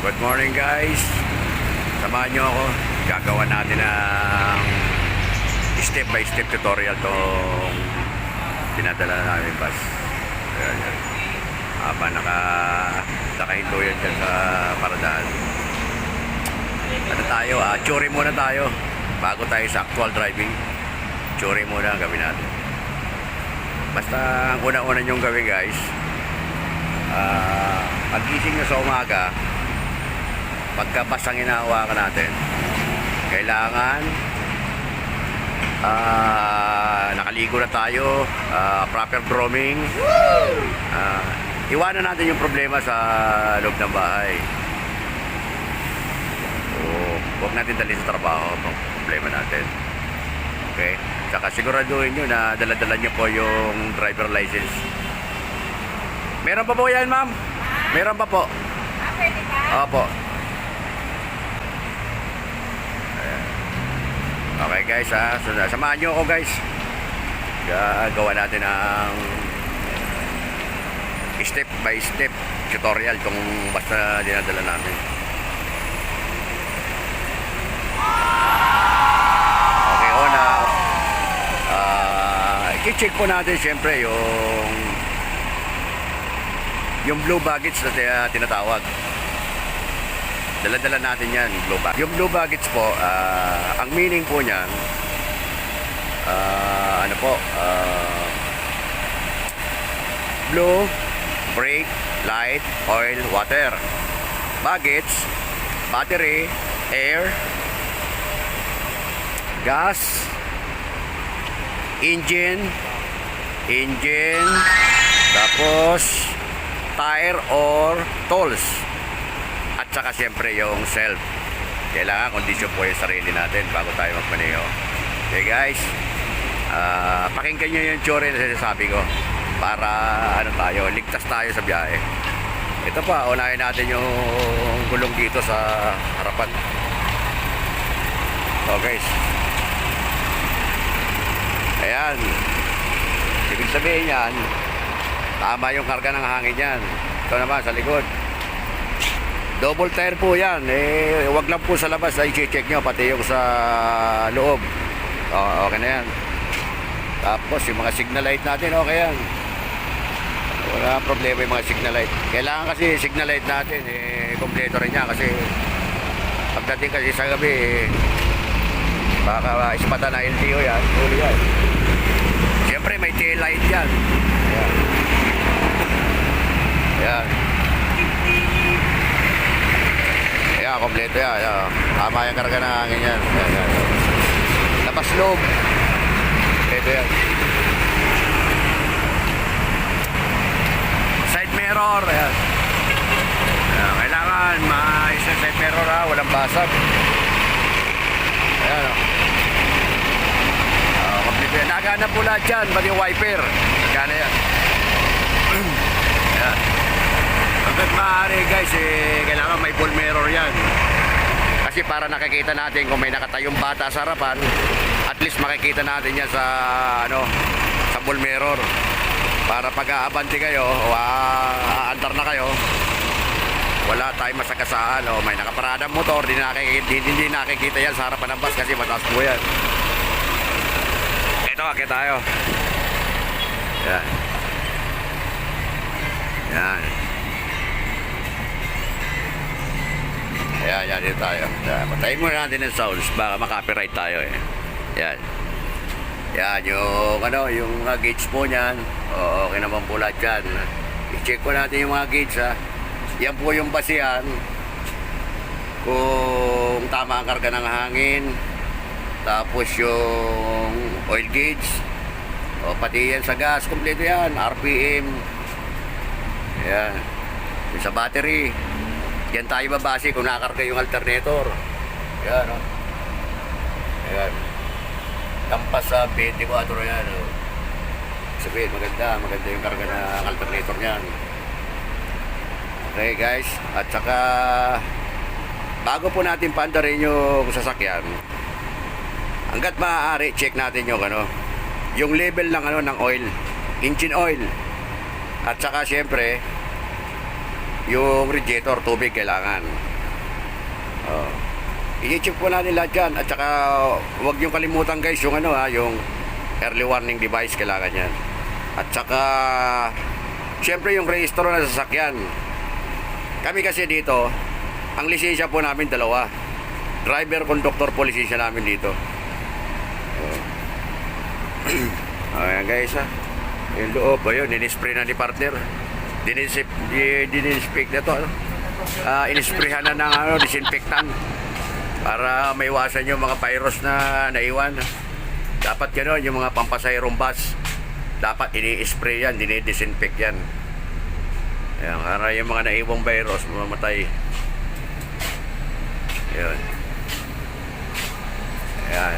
Good morning guys. Samahan nyo ako. Gagawa natin ng step by step tutorial tong pinadala namin bus. Habang naka, nakahinto yan dyan sa paradaan. Ano tayo? Ah, churi muna tayo. Bago tayo sa actual driving. Churi muna ang gawin natin. Basta ang una-una nyong gawin guys, Ah, pagising nyo sa umaga, pagkabas ang inahawakan natin, kailangan ah, nakaligo na tayo, ah, proper grooming, ah, iwanan natin yung problema sa loob ng bahay. O, huwag natin dalhin sa trabaho ang problema natin. Okay? Saka siguraduhin nyo na dala-dala nyo po yung driver license. Meron pa po yan, ma'am? Meron pa po. Opo. Okay guys ha, samahan nyo ako guys. Gagawa natin ang step by step tutorial kung basta dinadala namin. Okay, una, ah, i-check po natin siyempre yung yung blue baggage na ti- tinatawag. Dala-dala natin yan, blue baggage. Yung blue baggage po, ah, ang meaning po niyan, ah, ano po, ah, blue, brake, light, oil, water. Baggage, battery, air, gas, engine, engine, tapos tire or tools. At saka siyempre yung self. Kailangan kondisyon po yung sarili natin bago tayo magmaneho. Okay guys, ah pakinggan nyo yung tsure na sinasabi ko para ano tayo, ligtas tayo sa biyahe. Ito pa, unahin natin yung gulong dito sa harapan. So guys, ayan, ibig sabihin yan, Tama yung karga ng hangin yan. Ito naman sa likod. Double tire po yan. Eh, wag lang po sa labas ay check nyo. Pati yung sa loob. O, okay na yan. Tapos yung mga signal light natin, okay yan. Wala problema yung mga signal light. Kailangan kasi signal light natin, eh, kompleto rin yan. Kasi pagdating kasi sa gabi, eh, baka ispata na LTO yan. Huli yan. Siyempre may tail light yan. Ayan. Ayan. Ayan, kompleto yan. Ayan. Tama yung karga ng hangin yan. Ayan, ayan. Labas loob. Kompleto yan. Side mirror. Ayan. Ayan. Kailangan maayos yung side mirror ha. Walang basag. Ayan. oh. Ah, kompleto yan. Nagana po lahat yan. Pati wiper. Nagana yan. Hanggat maaari guys, eh, kailangan may full mirror yan. Kasi para nakikita natin kung may nakatayong bata sa harapan, at least makikita natin yan sa ano sa full mirror. Para pag aabanti kayo o aandar na kayo, wala tayong masagasaan o may nakaparadang motor, hindi nakikita, hindi nakikita yan sa harapan ng bus kasi mataas po yan. Ito, akit tayo. Yan. Yan. Ayan, yan dito tayo. Yan. Patayin muna natin ang sounds. Baka makapiright tayo eh. Yan. Yan, yung ano, yung mga gauge po niyan. Oo, okay naman po lahat yan. I-check po natin yung mga gauge ha. Yan po yung basihan. Kung tama ang karga ng hangin. Tapos yung oil gauge. O, pati yan sa gas. Kompleto yan. RPM. Ayan. Yung sa battery. Yan tayo babase kung nakakarga yung alternator. Yan, o. Ayan. Lampas sa 24 yan, o. Sabihin, maganda. Maganda yung karga ng alternator niyan. Okay, guys. At saka, bago po natin pandarin yung sasakyan, hanggat maaari, check natin yung ano, yung level ng ano ng oil, engine oil. At saka syempre, yung radiator tubig kailangan. Oh. I-check po natin lahat yan. At saka, huwag niyong kalimutan guys, yung ano ha, yung early warning device, kailangan yan. At saka, syempre yung rehistro na sasakyan. Kami kasi dito, ang lisensya po namin dalawa. Driver, conductor po lisensya namin dito. Oh. Ayan guys ha. Yung loob, ayun, in-spray na ni partner. Dinisip, di- dinispect na to. Ano? Ah, inisprayhan na ng ano, disinfectant para maiwasan yung mga virus na naiwan. Dapat gano'n, yung mga pampasayrong bus, dapat ini-spray yan, dinidisinfect yan. Ayan, para yung mga naiwang virus, mamamatay. Ayan. Ayan.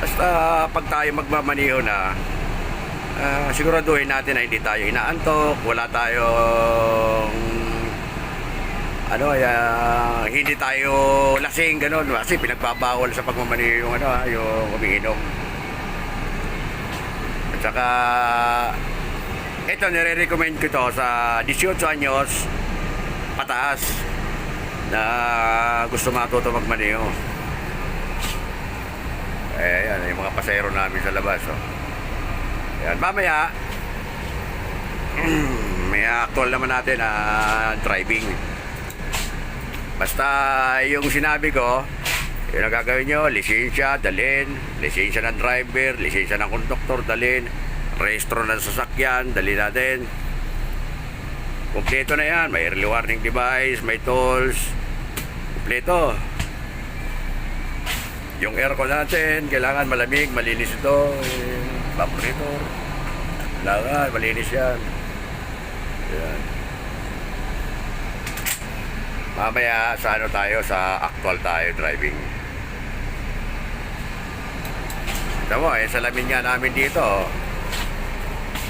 Basta pag tayo magmamaniho na, ah, siguraduhin natin na hindi tayo inaantok, wala tayong ano, ah, hindi tayo lasing ganun kasi pinagbabawal sa pagmamaniho yung ano, ah, yung umiinom. At saka ito nire-recommend ko to sa 18 anyos pataas na gusto matuto magmaneho. Eh, yan, yung mga pasahero namin sa labas. Oh. Yan, mamaya, may actual naman natin na driving. Basta yung sinabi ko, yung nagagawin nyo, lisensya, dalhin, lisensya ng driver, lisensya ng konduktor, dalhin, rehistro ng sasakyan, dalhin natin. Kompleto na yan, may early warning device, may tools, kompleto. Yung aircon natin, kailangan malamig, malinis ito. Eh, evaporator. Kailangan, malinis yan. Yan. Mamaya, sa ano tayo, sa actual tayo driving. Tama, eh, salamin nga namin dito. oh.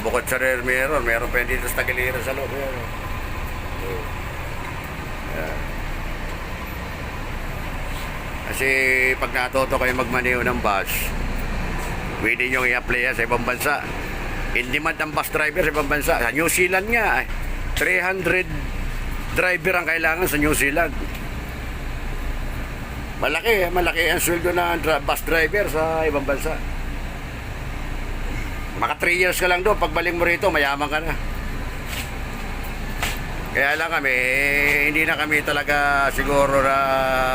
Bukod sa rear mirror, meron pa dito sa tagiliran sa loob. Yan. oh. Oh. Yan. Kasi pag natuto kayo magmaneho ng bus, pwede nyo i-apply sa ibang bansa. In demand ang bus driver sa ibang bansa. Sa New Zealand nga, eh, 300 driver ang kailangan sa New Zealand. Malaki, eh, malaki ang sweldo ng bus driver sa ibang bansa. Maka 3 years ka lang doon, pagbalik mo rito, mayaman ka na. Kaya lang kami, eh, hindi na kami talaga siguro na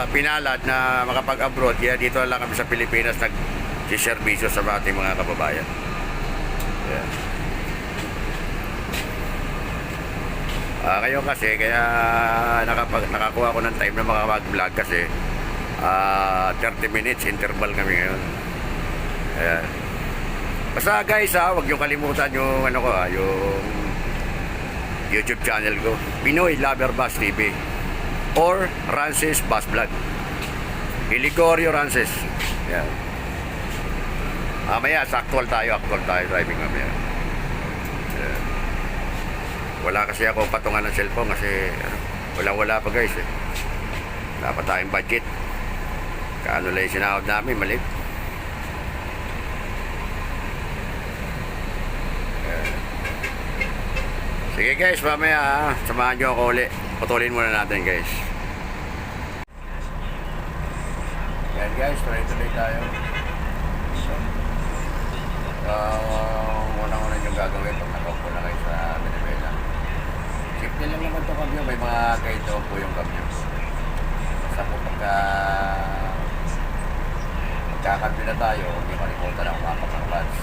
pinalad na makapag-abroad. Kaya dito lang kami sa Pilipinas nag-servisyo sa ating mga kababayan. Yeah. Ah, ngayon kasi, kaya nakapag, nakakuha ko ng time na makapag-vlog kasi ah 30 minutes interval kami ngayon. Ayan. Basta guys ha, huwag niyo kalimutan yung ano ko ha, yung YouTube channel ko, Pinoy Lover Bus TV or Rances Bus Vlog. Iligorio Rances. Yan. Mamaya, sa actual tayo, actual tayo driving mamaya. Wala kasi ako patungan ng cellphone kasi ano, wala-wala pa guys eh. Dapat tayong budget. Kaano lang yung sinahod namin, malit. Sige guys, mamaya ah, samahan nyo ako uli. Putulin muna natin guys. Yan guys, tuloy-tuloy tayo. Uh, unang-una yung gagawin pag nakaupo na kayo sa Venezuela. Simple lang naman ito kamyo, may mga kaito po yung kamyo. Basta po pagka magkakamyo na tayo, huwag niyo kalimutan ang umapak ng clutch.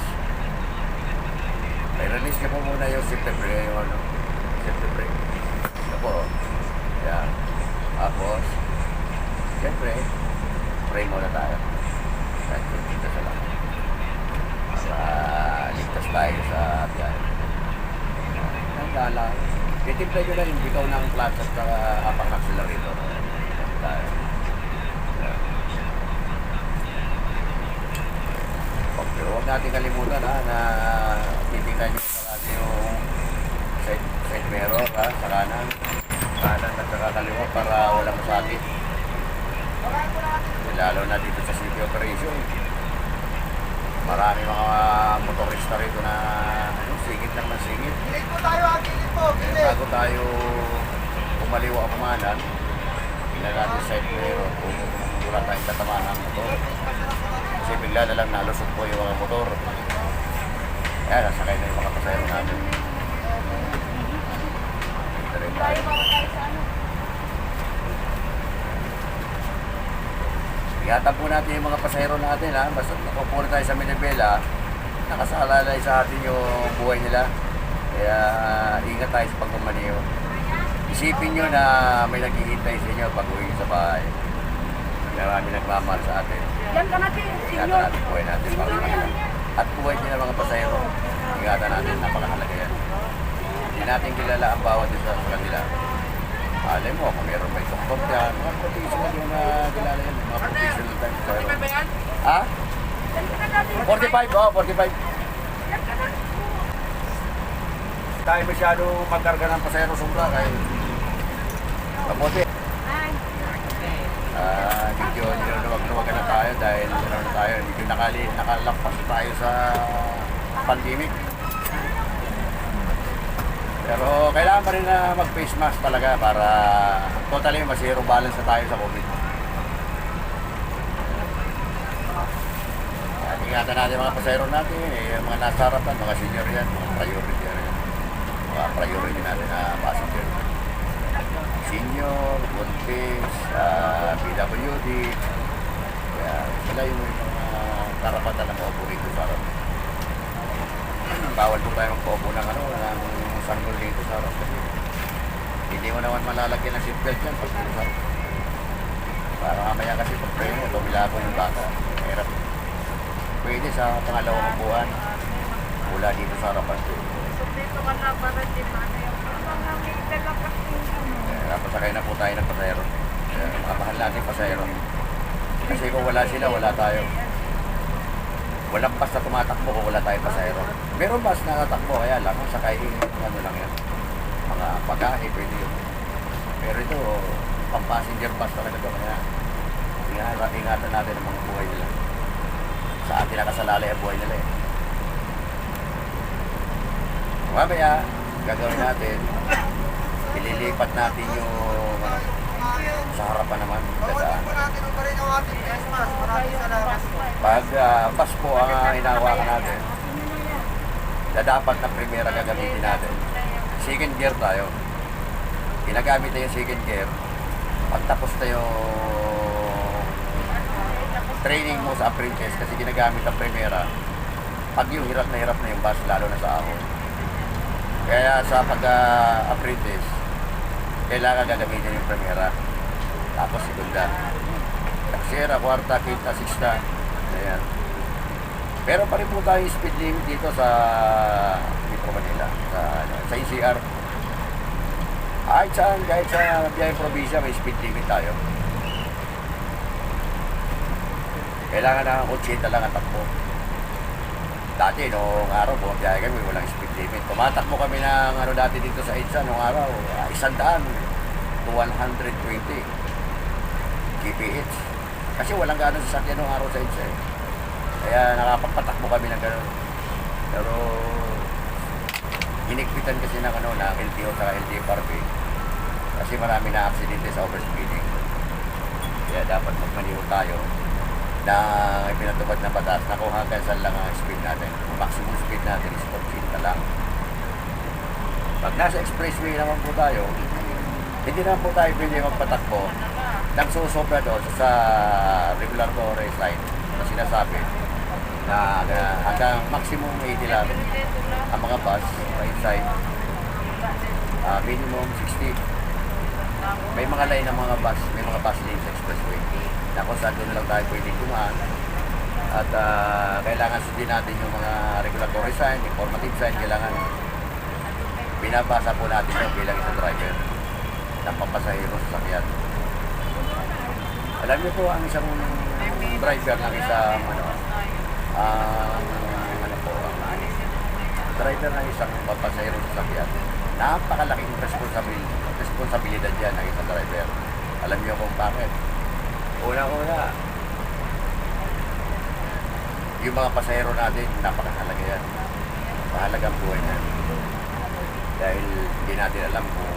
May release ka po muna yung safety brake, yung ano, safety brake. Ito po. Yan. Tapos, siyempre, pray muna tayo. Kahit kung dito sa. Tayo sa biyahe. Ang gala. Titimpla nyo rin bitaw ng clutch at saka hapak accelerator. Tayo. Pero huwag natin kalimutan ha, na titignan nyo palagi yung side, side mirror ha, sa kanan. Kanan at saka kaliwa para walang masakit. Eh, Lalo na dito sa city operation. Marami mga motorista rito na ano, singit lang ng singit. Gilid po tayo, ah, gilid po, Eh, gilid. bago tayo kumaliwa o kumanan, Tingnan natin sa side mirror kung wala tayong tatamaan ng motor. Kasi bigla na lang nalusot po yung mga motor. Kaya nasakay na yung mga pasayro natin. Dito rin tayo. Ingatan po natin yung mga pasahero natin ha. Basta nakupo na tayo sa Minibela, nakasalalay sa atin yung buhay nila. Kaya ingat tayo sa pagmamaniho. Isipin nyo na may naghihintay sa inyo pag uwi sa bahay. Marami nagmamahal sa atin. Natin, Ingatan natin buhay natin. At buhay ng mga pasahero. Ingatan natin, napakahalaga yan. Hindi natin kilala ang bawat isa sa kanila. Alam mo, kung meron may doktor dyan, mga professional yung na kilala yan, mga professional tayo sa Ha? Yan ka natin. 45, oh, 45. Yan ka natin. Tayo masyado magkarga ng pasahero sobra kay kamote. Ay, Ah, medyo niluwag-luwagan na tayo dahil ano na tayo, medyo nakali, nakalakpas tayo sa pandemic. Pero kailangan pa rin na mag-face mask talaga para totally ma-zero balance na tayo sa COVID. Ingatan natin mga pasayro natin, eh, mga nasa harapan, mga senior yan, mga priority yan. Mga priority natin na passenger senior, buntis, uh, PWD. Kaya sila yung mga karapatan na maupo rito harap. Bawal po tayo magpaupo ng ano, ng sanggol dito sa harap. Kasi hindi mo naman malalagyan ng seatbelt yan pag. Para mamaya kasi pag train mo, tumilabo yung bata. Mahirap. Pwede sa pangalawang buwan. Mula dito sa harapan. so dito ka na para di mana yung mga may dala kasi ano. Eh, Napasakay na po tayo ng pasahero. Eh, mga mahal natin pasahero. Kasi kung wala sila, wala tayo. Walang bus na tumatakbo kung wala tayong pasahero. Meron bus na tatakbo, kaya lang, kung sakay, ano lang yan. Mga pagkahe, pwede yun. Pero ito, pang passenger bus talaga ito. Kaya ingatan natin ang mga buhay nila. Sa atin nakasalalay ang buhay nila eh. Mamaya, gagawin natin, ililipat natin yung ano, sa harapan naman, dadaan. Pag uh, bus po ang uh, inawakan natin, na dapat na primera gagamitin natin. Second gear tayo. Ginagamit na yung second gear. Pag tapos na yung training mo sa apprentice kasi ginagamit ang primera, pag yung hirap na hirap na yung bus, lalo na sa ahon. Kaya sa pag-apprentice, kailangan gagamitin yung primera. Tapos segunda. Tercera, kwarta, quinta, sixta. Ayan. Pero pa rin po tayo speed limit dito sa Metro Manila, sa, ano, sa ECR. Kahit saan, kahit sa biyayang probinsya, may speed limit tayo. Kailangan na 80 lang ang takbo. Dati, noong araw, bumabiyahe kami, walang speed limit. Tumatakbo kami ng ano dati dito sa EDSA, noong araw, ah, isang daan to 120 kph. Kasi walang ganun sa sakyan noong araw sa EDSA. Eh. Kaya nakapagpatakbo kami ng gano'n. Pero, inikpitan kasi ng ano, ng LTO sa LTFRB. Kasi marami na aksidente sa overspeeding. Kaya dapat magmaniho tayo na pinatupad na batas na kung hanggang lang ang speed natin. Ang maximum speed natin is 14 na lang. Pag nasa expressway naman po tayo, hindi naman po tayo pwede magpatakbo nang susobra doon sa regulatory sign na sinasabi na, na hanggang maximum 80 lang ang mga bus right side ah, minimum 60 may mga line ng mga bus may mga bus lane sa expressway. Na kung saan doon lang tayo pwedeng dumaan at ah, kailangan sundin natin yung mga regulatory sign, informative sign kailangan binabasa po natin yun bilang isang driver ng papasahero sa sakyan. Alam niyo po ang isang driver ng isang ano ang ano po ang driver ng isang papasahero sa sakyan napakalaking responsibilidad responsibilidad yan ng isang driver alam niyo kung bakit Una-una, yung mga pasahero natin, napakahalaga yan. Mahalaga buhay na. Dahil hindi natin alam kung